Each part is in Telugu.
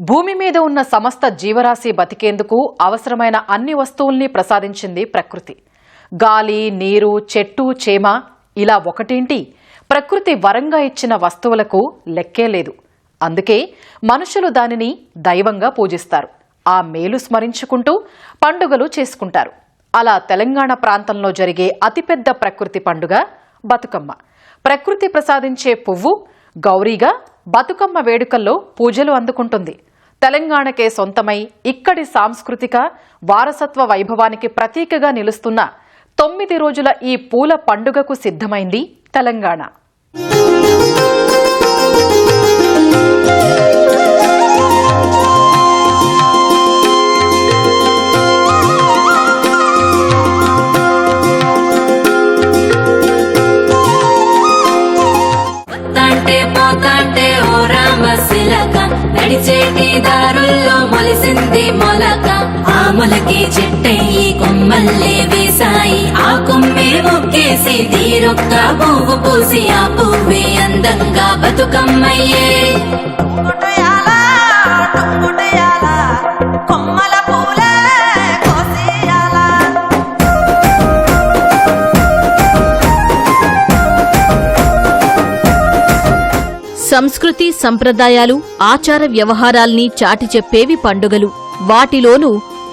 భూమి మీద ఉన్న సమస్త జీవరాశి బతికేందుకు అవసరమైన అన్ని వస్తువుల్ని ప్రసాదించింది ప్రకృతి. గాలి నీరు చెట్టు చేమ ఇలా ఒకటేంటి? ప్రకృతి వరంగా ఇచ్చిన వస్తువులకు లెక్కే లేదు. అందుకే మనుషులు దానిని దైవంగా పూజిస్తారు. ఆ మేలు స్మరించుకుంటూ పండుగలు చేసుకుంటారు. అలా తెలంగాణ ప్రాంతంలో జరిగే అతిపెద్ద ప్రకృతి పండుగ బతుకమ్మ. ప్రకృతి ప్రసాదించే పువ్వు గౌరీగా బతుకమ్మ వేడుకల్లో పూజలు అందుకుంటుంది. తెలంగాణకే సొంతమై ఇక్కడి సాంస్కృతిక వారసత్వ వైభవానికి ప్రతీకగా నిలుస్తున్న తొమ్మిది రోజుల ఈ పూల పండుగకు సిద్ధమైంది తెలంగాణ. మొలక. నడిచేటి దారుల్లో మొలిసింది మొలక. ఆ మొలకి చెట్టయి కొమ్మల్లే వేసాయి ఆ కొమ్మే మొక్కేసి తీరొక్క పువ్వు పూసి ఆ పువ్వే అందంగా బతుకమ్మయ్యే. సంస్కృతి సంప్రదాయాలు ఆచార వ్యవహారాల్ని చాటి చెప్పేవి పండుగలు. వాటిలోనూ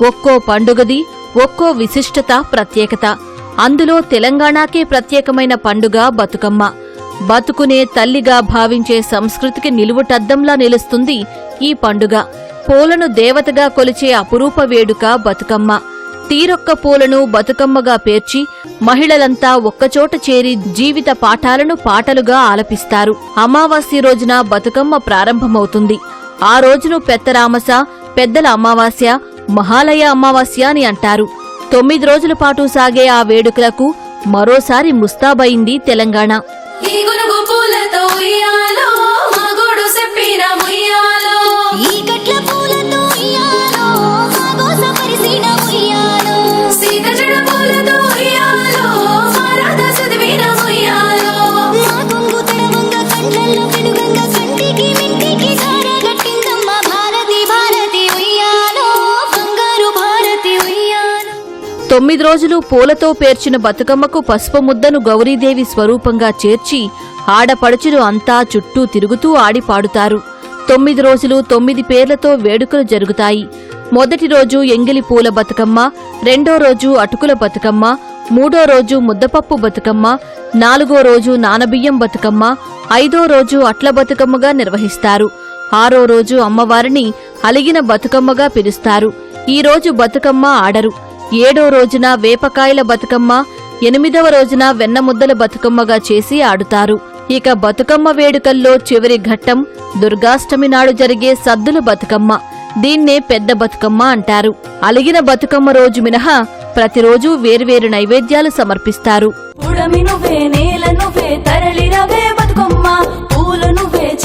ఒక్కో పండుగది ఒక్కో విశిష్టత ప్రత్యేకత. అందులో తెలంగాణకే ప్రత్యేకమైన పండుగ బతుకమ్మ. బతుకునే తల్లిగా భావించే సంస్కృతికి నిలువుటద్దంలా నిలుస్తుంది ఈ పండుగ. పూలను దేవతగా కొలిచే అపురూప వేడుక బతుకమ్మ. తీరొక్క పూలను బతుకమ్మగా పేర్చి మహిళలంతా ఒక్కచోట చేరి జీవిత పాఠాలను పాటలుగా ఆలపిస్తారు. అమావాస్య రోజున బతుకమ్మ ప్రారంభమవుతుంది. ఆ రోజును పెద్దరామస పెద్దల అమావాస్య మహాలయ అమావాస్య అని అంటారు. తొమ్మిది రోజుల పాటు సాగే ఆ వేడుకలకు మరోసారి ముస్తాబయింది తెలంగాణ. ఈ రోజులు పూలతో పేర్చిన బతుకమ్మకు పసుపు ముద్దను గౌరీదేవి స్వరూపంగా చేర్చి ఆడపడుచులు అంతా చుట్టూ తిరుగుతూ ఆడి పాడుతారు తొమ్మిది రోజులు తొమ్మిది పేర్లతో వేడుకలు జరుగుతాయి. మొదటి రోజు ఎంగిలి పూల బతుకమ్మ రెండో రోజు అటుకుల బతుకమ్మ మూడో రోజు ముద్దపప్పు బతుకమ్మ నాలుగో రోజు నానబియ్యం బతుకమ్మ ఐదో రోజు అట్ల బతుకమ్మగా నిర్వహిస్తారు. ఆరో రోజు అమ్మవారిని అలిగిన బతుకమ్మగా పిలుస్తారు. ఈ రోజు బతుకమ్మ ఆడరు. ఏడో రోజున వేపకాయల బతుకమ్మ ఎనిమిదవ రోజున వెన్నముద్దల బతుకమ్మగా చేసి ఆడుతారు. ఇక బతుకమ్మ వేడుకల్లో చివరి ఘట్టం దుర్గాష్టమి నాడు జరిగే సద్దుల బతుకమ్మ. దీన్నే పెద్ద బతుకమ్మ అంటారు. అలిగిన బతుకమ్మ రోజు మినహా ప్రతిరోజు వేర్వేరు నైవేద్యాలు సమర్పిస్తారు.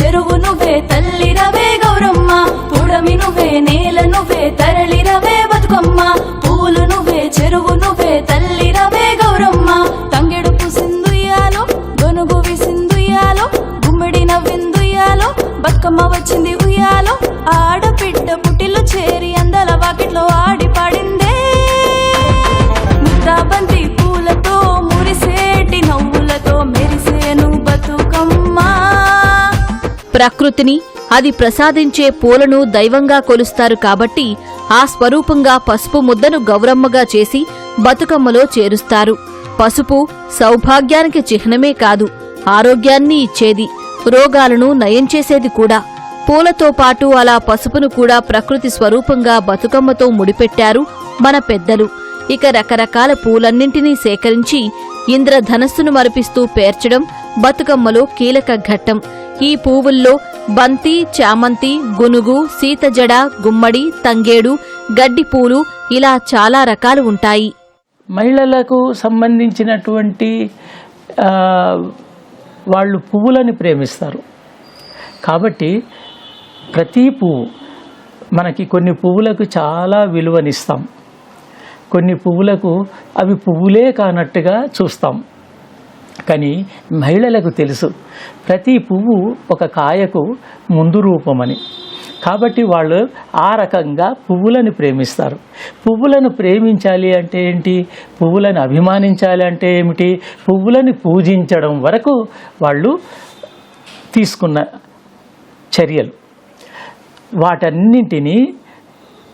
చెరువు నువ్వే తల్లి రవే గౌరమ్మ. పుడమి నువ్వే నేల నువ్వే తరలి వెలుగు నువ్వే తల్లి రవే గౌరమ్మ. తంగెడుపు పుసిందుయ్యాలో గొనుగు విసిందుయ్యాలో గుమ్మిడి నవ్విందుయ్యాలో బతుకమ్మ వచ్చింది ఉయ్యాలో. ఆడపిట్ట పుట్టిలు చేరి అందల వాకిట్లో ఆడి పాడిందే. ముద్దాబంతి పూలతో మురిసేటి నవ్వులతో మెరిసేను బతుకమ్మ. ప్రకృతిని అది ప్రసాదించే పూలను దైవంగా కొలుస్తారు కాబట్టి ఆ స్వరూపంగా పసుపు ముద్దను గౌరమ్మగా చేసి బతుకమ్మలో చేరుస్తారు. పసుపు సౌభాగ్యానికి చిహ్నమే కాదు ఆరోగ్యాన్ని ఇచ్చేది రోగాలను నయం చేసేది కూడా. పూలతో పాటు అలా పసుపును కూడా ప్రకృతి స్వరూపంగా బతుకమ్మతో ముడిపెట్టారు మన పెద్దలు. ఇక రకరకాల పూలన్నింటినీ సేకరించి ఇంద్రధనస్సును మరిపిస్తూ పేర్చడం బతుకమ్మలో కీలక ఘట్టం. ఈ పువ్వుల్లో బంతి చామంతి గునుగు సీతజడ గుమ్మడి తంగేడు గడ్డి పూలు ఇలా చాలా రకాలు ఉంటాయి. మహిళలకు సంబంధించినటువంటి వాళ్ళు పువ్వులని ప్రేమిస్తారు. కాబట్టి ప్రతి పువ్వు మనకి కొన్ని పువ్వులకు చాలా విలువనిస్తాం. కొన్ని పువ్వులకు అవి పువ్వులే కానట్టుగా చూస్తాం. కానీ మహిళలకు తెలుసు. ప్రతి పువ్వు ఒక కాయకు ముందు రూపమని. కాబట్టి వాళ్ళు ఆ రకంగా పువ్వులను ప్రేమిస్తారు. పువ్వులను ప్రేమించాలి అంటే ఏంటి? పువ్వులను అభిమానించాలి అంటే ఏమిటి? పువ్వులను పూజించడం వరకు వాళ్ళు తీసుకున్న చర్యలు. వాటన్నింటినీ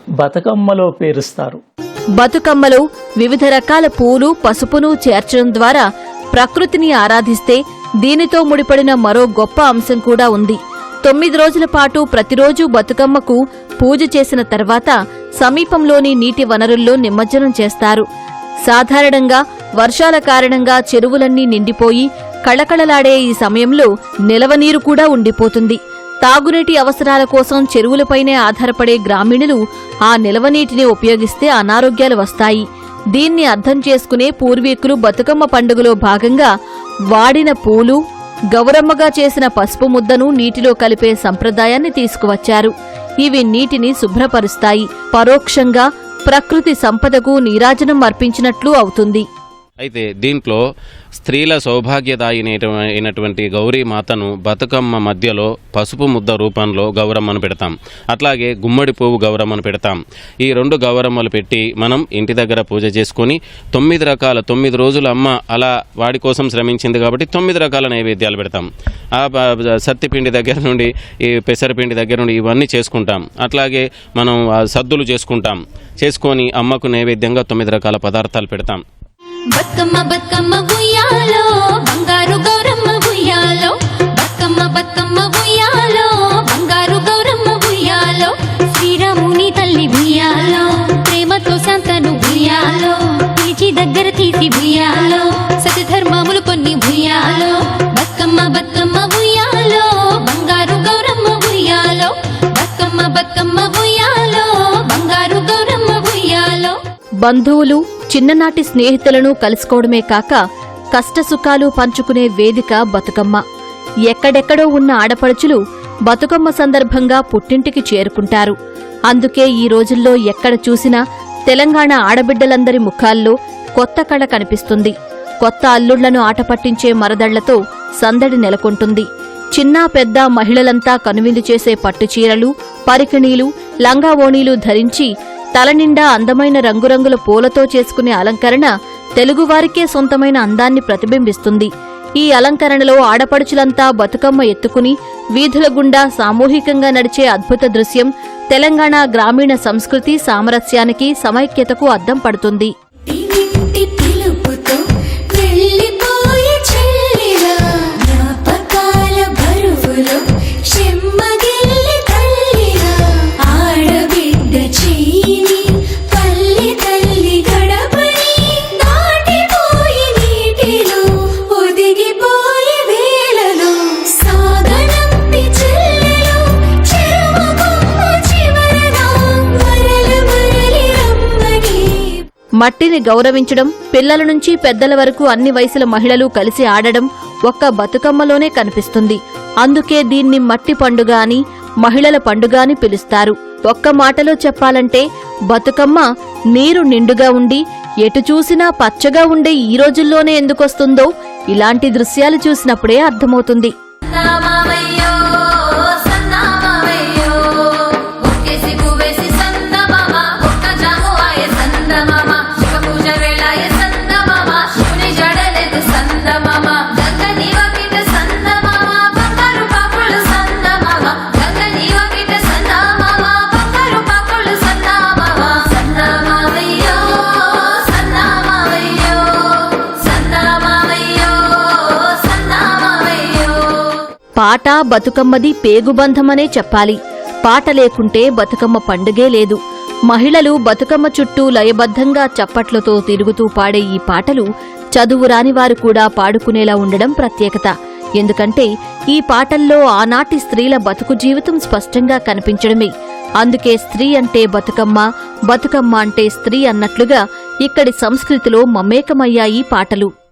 బతుకమ్మలో పేరుస్తారు. బతుకమ్మలో వివిధ రకాల పూలు పసుపును చేర్చడం ద్వారా ప్రకృతిని ఆరాధిస్తే దీనితో ముడిపడిన మరో గొప్ప అంశం కూడా ఉంది. తొమ్మిది రోజుల పాటు ప్రతిరోజు బతుకమ్మకు పూజ చేసిన తర్వాత సమీపంలోని నీటి వనరుల్లో నిమజ్జనం చేస్తారు. సాధారణంగా వర్షాల కారణంగా చెరువులన్నీ నిండిపోయి కళకళలాడే ఈ సమయంలో నిలవనీరు కూడా ఉండిపోతుంది. తాగునీటి అవసరాల కోసం చెరువులపైనే ఆధారపడే గ్రామీణులు ఆ నిలవనీటిని ఉపయోగిస్తే అనారోగ్యాలు వస్తాయి. దీన్ని అర్థం చేసుకునే పూర్వీకులు బతుకమ్మ పండుగలో భాగంగా వాడిన పూలు గౌరమ్మగా చేసిన పసుపు ముద్దను నీటిలో కలిపే సంప్రదాయాన్ని తీసుకువచ్చారు. ఇవి నీటిని శుభ్రపరుస్తాయి. పరోక్షంగా ప్రకృతి సంపదకు నీరాజనం అర్పించినట్లు అవుతుంది. అయితే దీంట్లో స్త్రీల సౌభాగ్యదాయినటువంటి గౌరీ మాతను బతుకమ్మ మధ్యలో పసుపు ముద్ద రూపంలో గౌరమ్మను పెడతాం. అట్లాగే గుమ్మడి పువ్వు గౌరమ్మను పెడతాం. ఈ రెండు గౌరమ్మలు పెట్టి మనం ఇంటి దగ్గర పూజ చేసుకొని తొమ్మిది రకాల తొమ్మిది రోజులు అమ్మ అలా వాడి కోసం శ్రమించింది కాబట్టి తొమ్మిది రకాల నైవేద్యాలు పెడతాం. ఆ సత్తిపిండి దగ్గర నుండి ఈ పెసరపిండి దగ్గర నుండి ఇవన్నీ చేసుకుంటాం. అట్లాగే మనం సద్దులు చేసుకుంటాం. చేసుకొని అమ్మకు నైవేద్యంగా తొమ్మిది రకాల పదార్థాలు పెడతాం. బతుకమ్మ బతుకమ్మ ఉయ్యాలో బంగారు గౌరమ్మ ఉయ్యాలో. బతుకమ్మ బతుకమ్మ ఉయ్యాలో బంగారు గౌరమ్మ ఉయ్యాలో. శ్రీరాముని తల్లి ఉయ్యాలో ప్రేమతో శాంతను ఉయ్యాలో. పిలిచి దగ్గర తీసి ఉయ్యాలో సతధర్మములు కొన్ని ఉయ్యాలో. బతుకమ్మ బతుకమ్మ ఉయ్యాలో బంగారు గౌరమ్మ ఉయ్యాలో. బతుకమ్మ బతుకమ్మ ఉయ్యాలో బంగారు గౌరమ్మ ఉయ్యాలో. బంధువులు చిన్ననాటి స్నేహితులను కలుసుకోవడమే కాక కష్టసుఖాలు పంచుకునే వేదిక బతుకమ్మ. ఎక్కడెక్కడో ఉన్న ఆడపడుచులు బతుకమ్మ సందర్భంగా పుట్టింటికి చేరుకుంటారు. అందుకే ఈ రోజుల్లో ఎక్కడ చూసినా తెలంగాణ ఆడబిడ్డలందరి ముఖాల్లో కొత్త కళ కనిపిస్తుంది. కొత్త అల్లుళ్ళను ఆటపట్టించే మరదళ్ళతో సందడి నెలకొంటుంది. చిన్న పెద్ద మహిళలంతా కనువిందు చేసే పట్టుచీరలు పరికిణీలు లంగావోణీలు ధరించి తలనిండా అందమైన రంగురంగుల పూలతో చేసుకునే అలంకరణ తెలుగువారికే సొంతమైన అందాన్ని ప్రతిబింబిస్తుంది. ఈ అలంకరణలో ఆడపడుచులంతా బతుకమ్మ ఎత్తుకుని వీధుల గుండా సామూహికంగా నడిచే అద్భుత దృశ్యం తెలంగాణ గ్రామీణ సంస్కృతి సామరస్యానికి సమైక్యతకు అద్దం పడుతుంది. మట్టిని గౌరవించడం పిల్లల నుంచి పెద్దల వరకు అన్ని వయసుల మహిళలు కలిసి ఆడడం ఒక్క బతుకమ్మలోనే కనిపిస్తుంది. అందుకే దీన్ని మట్టి పండుగ అని మహిళల పండుగ అని పిలుస్తారు. ఒక్క మాటలో చెప్పాలంటే బతుకమ్మ నీరు నిండుగా ఉండి ఎటు చూసినా పచ్చగా ఉండే ఈ రోజుల్లోనే ఎందుకొస్తుందో ఇలాంటి దృశ్యాలు చూసినప్పుడే అర్థమవుతుంది. పాట బతుకమ్మది పేగుబంధమనే చెప్పాలి. పాట లేకుంటే బతుకమ్మ పండుగే లేదు. మహిళలు బతుకమ్మ చుట్టూ లయబద్ధంగా చప్పట్లతో తిరుగుతూ పాడే ఈ పాటలు చదువు రాని వారు కూడా పాడుకునేలా ఉండడం ప్రత్యేకత. ఎందుకంటే ఈ పాటల్లో ఆనాటి స్త్రీల బతుకు జీవితం స్పష్టంగా కనిపించడమే. అందుకే స్త్రీ అంటే బతుకమ్మ బతుకమ్మ అంటే స్త్రీ అన్నట్లుగా ఇక్కడి సంస్కృతిలో మమేకమయ్యాయి పాటలు.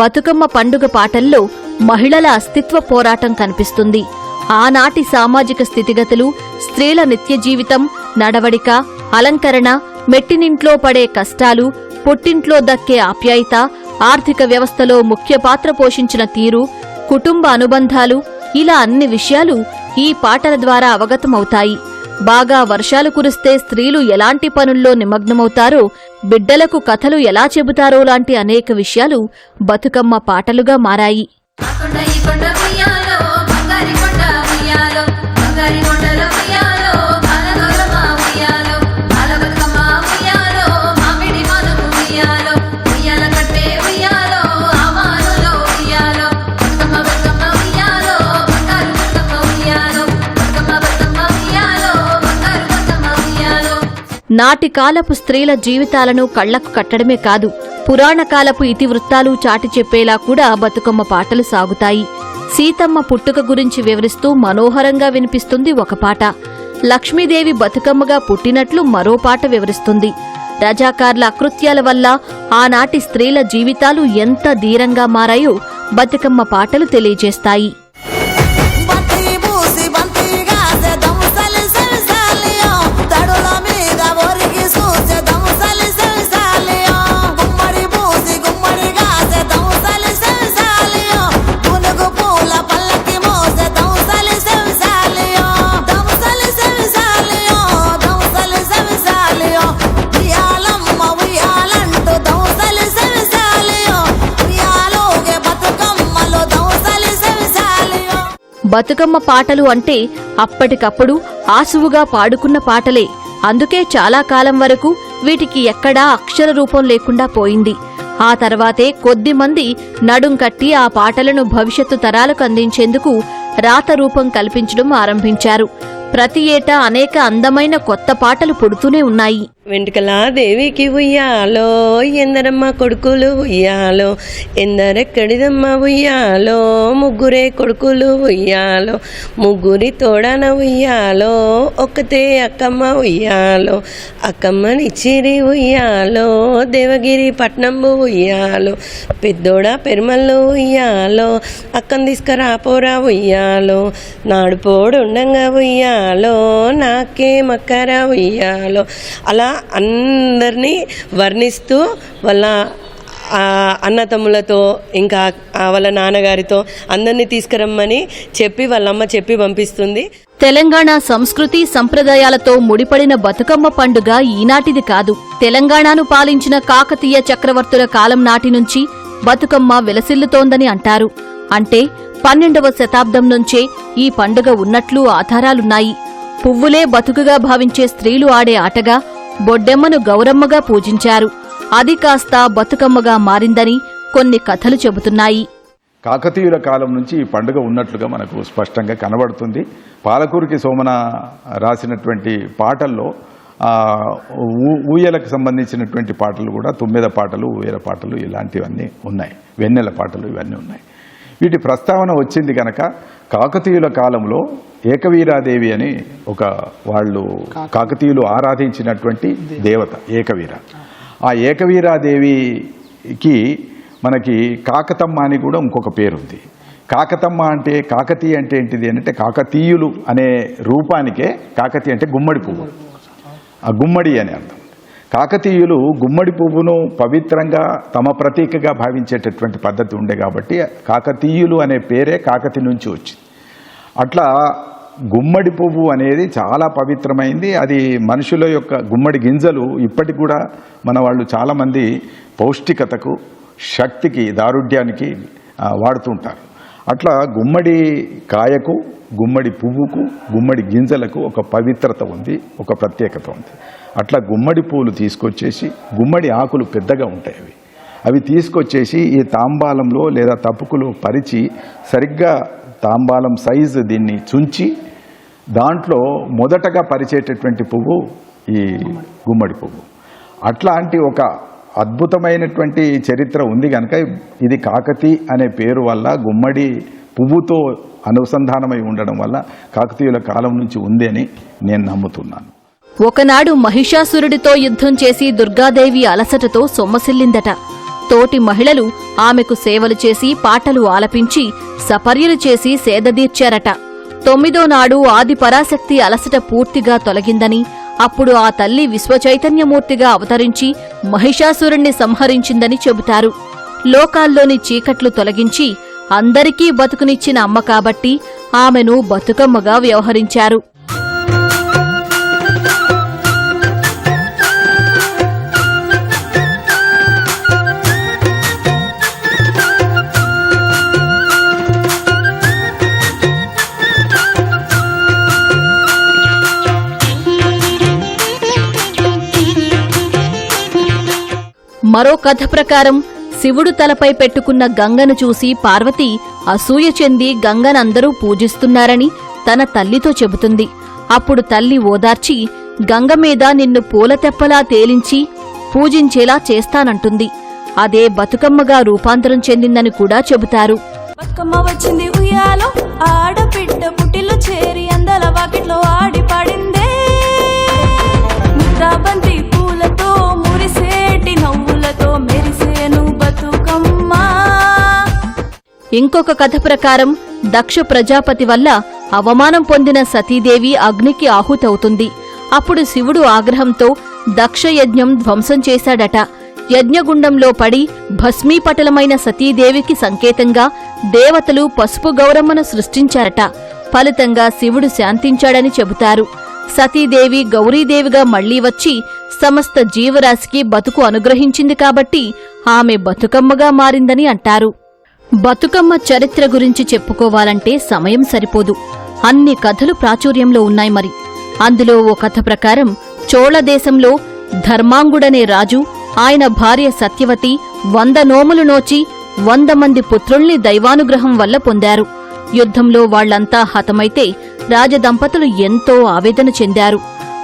బతుకమ్మ పండుగ పాటల్లో మహిళల అస్తిత్వ పోరాటం కనిపిస్తుంది. ఆనాటి సామాజిక స్థితిగతులు స్త్రీల నిత్య జీవితం నడవడిక అలంకరణ మెట్టినింట్లో పడే కష్టాలు పుట్టింట్లో దక్కే ఆప్యాయత ఆర్థిక వ్యవస్థలో ముఖ్య పాత్ర పోషించిన తీరు కుటుంబ అనుబంధాలు ఇలా అన్ని విషయాలు ఈ పాటల ద్వారా అవగతమవుతాయి. బాగా వర్షాలు కురిస్తే స్త్రీలు ఎలాంటి పనుల్లో నిమగ్నమవుతారో బిడ్డలకు కథలు ఎలా చెబుతారో లాంటి అనేక విషయాలు బతుకమ్మ పాటలుగా మారాయి. నాటి కాలపు స్త్రీల జీవితాలను కళ్ళకు కట్టడమే కాదు పురాణ కాలపు ఇతివృత్తాలు చాటి చెప్పేలా కూడా బతుకమ్మ పాటలు సాగుతాయి. సీతమ్మ పుట్టుక గురించి వివరిస్తూ మనోహరంగా వినిపిస్తుంది ఒక పాట. లక్ష్మీదేవి బతుకమ్మగా పుట్టినట్లు మరో పాట వివరిస్తుంది. రజాకార్ల అకృత్యాల వల్ల ఆనాటి స్త్రీల జీవితాలు ఎంత ధీరంగా మారాయో బతుకమ్మ పాటలు తెలియజేస్తాయి. బతుకమ్మ పాటలు అంటే అప్పటికప్పుడు ఆసువుగా పాడుకున్న పాటలే. అందుకే చాలా కాలం వరకు వీటికి ఎక్కడా అక్షర రూపం లేకుండా పోయింది. ఆ తర్వాతే కొద్దిమంది నడుం కట్టి ఆ పాటలను భవిష్యత్తు తరాలకు అందించేందుకు రాత రూపం కల్పించడం ఆరంభించారు. ప్రతి ఏటా అనేక అందమైన కొత్త పాటలు పుడుతూనే ఉన్నాయి. వెంట్రుకలా దేవికి ఉయ్యాలో ఎందరమ్మ కొడుకులు ఉయ్యాలో ఎందరెక్కడిదమ్మ ఉయ్యాలో ముగ్గురే కొడుకులు ఉయ్యాలో ముగ్గురి తోడన ఉయ్యాలో ఒక్కతే అక్కమ్మ ఉయ్యాలో అక్కమ్మనిచ్చిరి ఉయ్యాలో దేవగిరి పట్నంబు ఉయ్యాలో పెద్దోడ పెరుమల్లు ఉయ్యాలో అక్కం తీసుకురా పోరా ఉయ్యాలో నాడుపోడుండంగా ఉయ్యాలో నాకే మక్కరా ఉయ్యాలో అలా అందరినీ వర్ణిస్తూ వాళ్ళ అన్నతమ్ములతో ఇంకా వాళ్ళ నాన్నగారితో అందరినీ తీసుకురమ్మని చెప్పి వాళ్ళమ్మ చెప్పి పంపిస్తుంది. తెలంగాణ సంస్కృతి సంప్రదాయాలతో ముడిపడిన బతుకమ్మ పండుగ ఈనాటిది కాదు. తెలంగాణను పాలించిన కాకతీయ చక్రవర్తుల కాలం నాటి నుంచి బతుకమ్మ విలసిల్లుతోందని అంటారు. అంటే పన్నెండవ శతాబ్దం నుంచే ఈ పండుగ ఉన్నట్లు ఆధారాలున్నాయి. పువ్వులే బతుకుగా భావించే స్త్రీలు ఆడే ఆటగా బొడ్డెమ్మను గౌరమ్మగా పూజించారు. అది కాస్త బతుకమ్మగా మారిందని కొన్ని కథలు చెబుతున్నాయి. కాకతీయుల కాలం నుంచి ఈ పండుగ ఉన్నట్లుగా మనకు స్పష్టంగా కనబడుతుంది. పాలకూరికి సోమన రాసినటువంటి పాటల్లో ఊ- ఊయలకు సంబంధించినటువంటి పాటలు కూడా తొమ్మిద పాటలు ఊయల పాటలు ఇలాంటివన్నీ ఉన్నాయి. వెన్నెల పాటలు ఇవన్నీ ఉన్నాయి. వీటి ప్రస్తావన వచ్చింది కనుక కాకతీయుల కాలంలో ఏకవీరాదేవి అని ఒక వాళ్ళు కాకతీయులు. ఆరాధించినటువంటి దేవత. ఏకవీర. ఆ ఏకవీరాదేవికి మనకి కాకతమ్మ అని కూడా ఇంకొక పేరుంది. కాకతమ్మ అంటే కాకతీయ అంటే ఏంటిది అంటే కాకతీయులు అనే రూపానికే కాకతీయ అంటే గుమ్మడి పువ్వు. ఆ గుమ్మడి అని అర్థం. కాకతీయులు గుమ్మడి పువ్వును పవిత్రంగా తమ ప్రతీకగా భావించేటటువంటి పద్ధతి ఉండే కాబట్టి కాకతీయులు అనే పేరే కాకతి నుంచి వచ్చింది. అట్లా గుమ్మడి పువ్వు అనేది చాలా పవిత్రమైంది. అది మనుషుల యొక్క గుమ్మడి గింజలు ఇప్పటికి కూడా మన వాళ్ళు చాలామంది పౌష్టికతకు శక్తికి దారుఢ్యానికి వాడుతుంటారు. అట్లా గుమ్మడి కాయకు గుమ్మడి పువ్వుకు గుమ్మడి గింజలకు ఒక పవిత్రత ఉంది ఒక ప్రత్యేకత ఉంది. అట్లా గుమ్మడి పూలు తీసుకొచ్చేసి గుమ్మడి ఆకులు పెద్దగా ఉంటాయి అవి. అవి తీసుకొచ్చేసి ఈ తాంబాలంలో లేదా తప్పుకులో పరిచి సరిగ్గా తాంబాలం సైజు దీన్ని చుంచి దాంట్లో మొదటగా పరిచేటటువంటి పువ్వు ఈ గుమ్మడి పువ్వు. అట్లాంటి ఒక అద్భుతమైనటువంటి చరిత్ర ఉంది కనుక ఇది కాకతి అనే పేరు వల్ల గుమ్మడి పువ్వుతో అనుసంధానమై ఉండడం వల్ల కాకతీయుల కాలం నుంచి ఉంది అని నేను నమ్ముతున్నాను. ఒకనాడు మహిషాసురుడితో యుద్ధం చేసి దుర్గాదేవి అలసటతో సొమ్మసిల్లిందట. తోటి మహిళలు ఆమెకు సేవలు చేసి పాటలు ఆలపించి సపర్యలు చేసి సేదదీర్చారట. తొమ్మిదో నాడు ఆది పరాశక్తి అలసట పూర్తిగా తొలగిందని అప్పుడు ఆ తల్లి విశ్వచైతన్యమూర్తిగా అవతరించి మహిషాసురుణ్ణి సంహరించిందని చెబుతారు. లోకాల్లోని చీకట్లు తొలగించి అందరికీ బతుకునిచ్చిన అమ్మ కాబట్టి ఆమెను బతుకమ్మగా వ్యవహరించారు. మరో కథ ప్రకారం శివుడు తలపై పెట్టుకున్న గంగను చూసి పార్వతి అసూయ చెంది గంగనందరూ పూజిస్తున్నారని తన తల్లితో చెబుతుంది. అప్పుడు తల్లి ఓదార్చి గంగ మీద నిన్ను పూలతెప్పలా తేలించి పూజించేలా చేస్తానంటుంది. అదే బతుకమ్మగా రూపాంతరం చెందిందని కూడా చెబుతారు. బతుకమ్మ వచ్చింది ఉయ్యాలో పుట్టిలో చేరి అందల వాకిట్లో ఆడి ఇంకొక కథ ప్రకారం దక్ష ప్రజాపతి వల్ల అవమానం పొందిన సతీదేవి అగ్నికి ఆహుతవుతుంది. అప్పుడు శివుడు ఆగ్రహంతో దక్షయజ్ఞం ధ్వంసం చేశాడట. యజ్ఞగుండంలో పడి భస్మీపటలమైన సతీదేవికి సంకేతంగా దేవతలు పసుపు గౌరమ్మను సృష్టించారట. ఫలితంగా శివుడు శాంతించాడని చెబుతారు. సతీదేవి గౌరీదేవిగా మళ్ళీ వచ్చి సమస్త జీవరాశికి బతుకు అనుగ్రహించింది కాబట్టి ఆమె బతుకమ్మగా మారిందని అంటారు. బతుకమ్మ చరిత్ర గురించి చెప్పుకోవాలంటే సమయం సరిపోదు. అన్ని కథలు ప్రాచుర్యంలో ఉన్నాయి మరి. అందులో ఓ కథ ప్రకారం చోళదేశంలో ధర్మాంగుడనే రాజు ఆయన భార్య సత్యవతి వంద నోములు నోచి వంద మంది పుత్రుల్ని దైవానుగ్రహం వల్ల పొందారు. యుద్ధంలో వాళ్ళంతా హతమైతే రాజదంపతులు ఎంతో ఆవేదన చెందారు.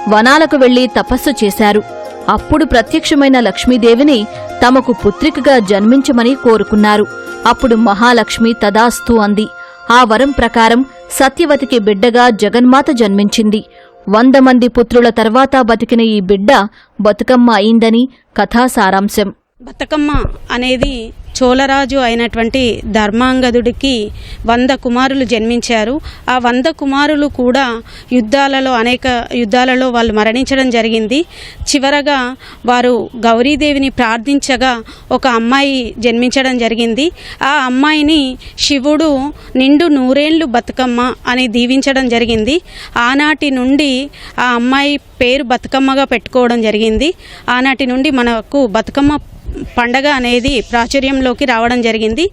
వనాలకు వెళ్ళి తపస్సు చేశారు. అప్పుడు ప్రత్యక్షమైన లక్ష్మీదేవిని తమకు పుత్రికగా జన్మించమని కోరుకున్నారు. అప్పుడు మహాలక్ష్మి తదాస్తు అంది. ఆ వరం ప్రకారం సత్యవతికి బిడ్డగా జగన్మాత జన్మించింది. వంద మంది పుత్రుల తర్వాత బతికిన ఈ బిడ్డ బతుకమ్మ అయిందని కథా సారాంశం. బతుకమ్మ అనేది చోళరాజు అయినటువంటి ధర్మాంగదుడికి వంద కుమారులు జన్మించారు. ఆ వంద కుమారులు కూడా యుద్ధాలలో అనేక యుద్ధాలలో వాళ్ళు మరణించడం జరిగింది. చివరగా వారు గౌరీదేవిని ప్రార్థించగా ఒక అమ్మాయి జన్మించడం జరిగింది. ఆ అమ్మాయిని శివుడు నిండు నూరేళ్ళు బతుకమ్మ అని దీవించడం జరిగింది. ఆనాటి నుండి ఆ అమ్మాయి పేరు బతుకమ్మగా పెట్టుకోవడం జరిగింది. ఆనాటి నుండి మనకు బతుకమ్మ పండగ అనేది ప్రాచుర్యంలోకి రావడం జరిగింది.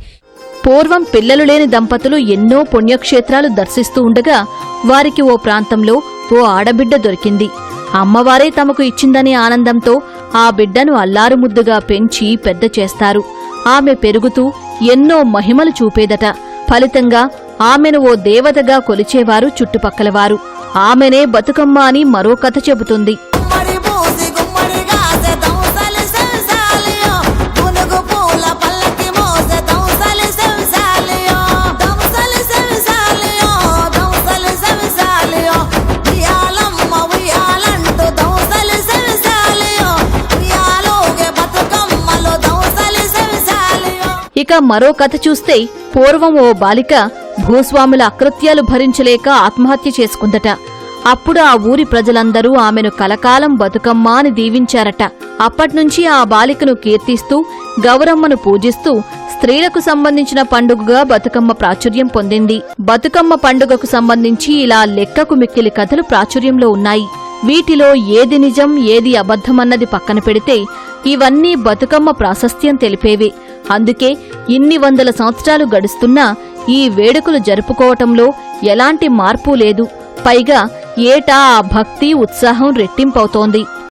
పూర్వం పిల్లలు లేని దంపతులు ఎన్నో పుణ్యక్షేత్రాలు దర్శిస్తూ ఉండగా వారికి ఓ ప్రాంతంలో ఓ ఆడబిడ్డ దొరికింది. అమ్మవారే తమకు ఇచ్చిందనే ఆనందంతో ఆ బిడ్డను అల్లారుముద్దుగా పెంచి పెద్ద చేస్తారు. ఆమె పెరుగుతూ ఎన్నో మహిమలు చూపేదట. ఫలితంగా ఆమెను ఓ దేవతగా కొలిచేవారు చుట్టుపక్కలవారు. ఆమెనే బతుకమ్మ అని మరో కథ చెబుతుంది. ఇక మరో కథ చూస్తే పూర్వం ఓ బాలిక భూస్వాముల అకృత్యాలు భరించలేక ఆత్మహత్య చేసుకుందట. అప్పుడు ఆ ఊరి ప్రజలందరూ ఆమెను కలకాలం బతుకమ్మ అని దీవించారట. అప్పట్నుంచి ఆ బాలికను కీర్తిస్తూ గౌరమ్మను పూజిస్తూ స్త్రీలకు సంబంధించిన పండుగగా బతుకమ్మ ప్రాచుర్యం పొందింది. బతుకమ్మ పండుగకు సంబంధించి ఇలా లెక్కకు మిక్కిలి కథలు ప్రాచుర్యంలో ఉన్నాయి. వీటిలో ఏది నిజం ఏది అబద్ధమన్నది పక్కన పెడితే ఇవన్నీ బతుకమ్మ ప్రాశస్త్యం తెలిపేవే. అందుకే ఇన్ని వందల సంవత్సరాలు గడుస్తున్నా ఈ వేడుకలు జరుపుకోవటంలో ఎలాంటి మార్పు లేదు. పైగా ఏటా ఆ భక్తి ఉత్సాహం రెట్టింపవుతోంది.